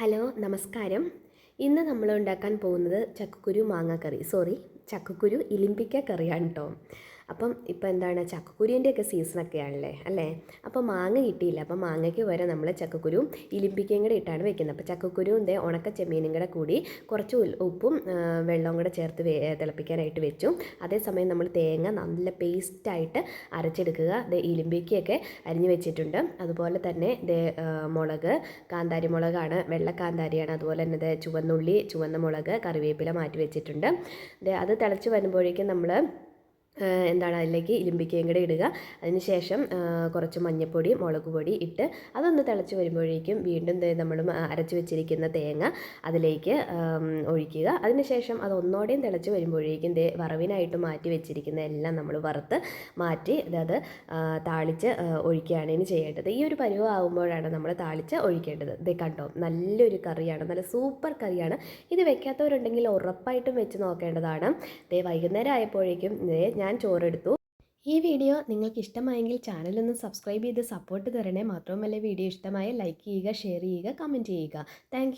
Hello നമസ്കാരം. ഇന്ന് നമ്മൾ ഉണ്ടാക്കാൻ പോകുന്നത് ചക്കക്കുരു മാങ്ങാക്കറി സോറി ചക്കക്കുരു ഇലിമ്പിക്ക കറിയാണ് കേട്ടോ അപ്പം ഇപ്പം എന്താണ്? ചക്കക്കുരുവിന്റെയൊക്കെ ഒക്കെ ആണല്ലേ അല്ലേ? അപ്പോൾ മാങ്ങ കിട്ടിയില്ല. അപ്പം മാങ്ങയ്ക്ക് വരെ നമ്മൾ ചക്കക്കുരു ഇലിമ്പിക്കയും കൂടെ ഇട്ടാണ് വെക്കുന്നത്. അപ്പോൾ ചക്കക്കുരുവും ദേ ഉണക്ക ചെമ്മീനും കൂടെ കൂടി കുറച്ച് ഉപ്പും വെള്ളവും കൂടെ ചേർത്ത് തിളപ്പിക്കാനായിട്ട് വെച്ചു. അതേസമയം നമ്മൾ തേങ്ങ നല്ല പേസ്റ്റായിട്ട് അരച്ചെടുക്കുക. ദേ ഇലിമ്പിക്കയൊക്കെ അരിഞ്ഞു വെച്ചിട്ടുണ്ട്. അതുപോലെ തന്നെ ഇത് മുളക് കാന്താരി മുളകാണ് വെള്ള കാന്താരിയാണ് അതുപോലെ തന്നെ ഇത് ചുവന്നുള്ളി ചുവന്ന മുളക് കറിവേപ്പില മാറ്റി വെച്ചിട്ടുണ്ട്. അത് തിളച്ച് വരുമ്പോഴേക്കും നമ്മൾ എന്താണ് അതിലേക്ക് ഇലിമ്പിക്കയും കൂടെ ഇടുക. അതിനുശേഷം കുറച്ച് മഞ്ഞൾപ്പൊടി മുളക് പൊടി ഇട്ട് അതൊന്ന് തിളച്ച് വരുമ്പോഴേക്കും വീണ്ടും നമ്മൾ അരച്ച് വെച്ചിരിക്കുന്ന തേങ്ങ അതിലേക്ക് ഒഴിക്കുക. അതിനുശേഷം അത് ഒന്നോടെയും തിളച്ച് വരുമ്പോഴേക്കും ദേ വറവിനായിട്ട് മാറ്റി വെച്ചിരിക്കുന്ന എല്ലാം നമ്മൾ വറുത്ത് മാറ്റി അതായത് താളിച്ച് ഒഴിക്കുകയാണ് ഇനി ചെയ്യേണ്ടത്. ഈ ഒരു പരുവം ആകുമ്പോഴാണ് നമ്മൾ താളിച്ച് ഒഴിക്കേണ്ടത്. ദേ കണ്ടോ? നല്ലൊരു കറിയാണ്. നല്ല സൂപ്പർ കറിയാണ്. ഇത് വെക്കാത്തവരുണ്ടെങ്കിൽ ഉറപ്പായിട്ടും വെച്ച് നോക്കേണ്ടതാണ്. ദേ വൈകുന്നേരം ആയപ്പോഴേക്കും ദേ ഞാൻ ചോറെടുത്തു. ഈ വീഡിയോ നിങ്ങൾക്ക് ഇഷ്ടമായെങ്കിൽ ചാനലൊന്ന് സബ്സ്ക്രൈബ് ചെയ്ത് സപ്പോർട്ട് തരണേ. മാത്രവുമല്ല വീഡിയോ ഇഷ്ടമായ ലൈക്ക് ചെയ്യുക ഷെയർ ചെയ്യുക കമന്റ് ചെയ്യുക. താങ്ക്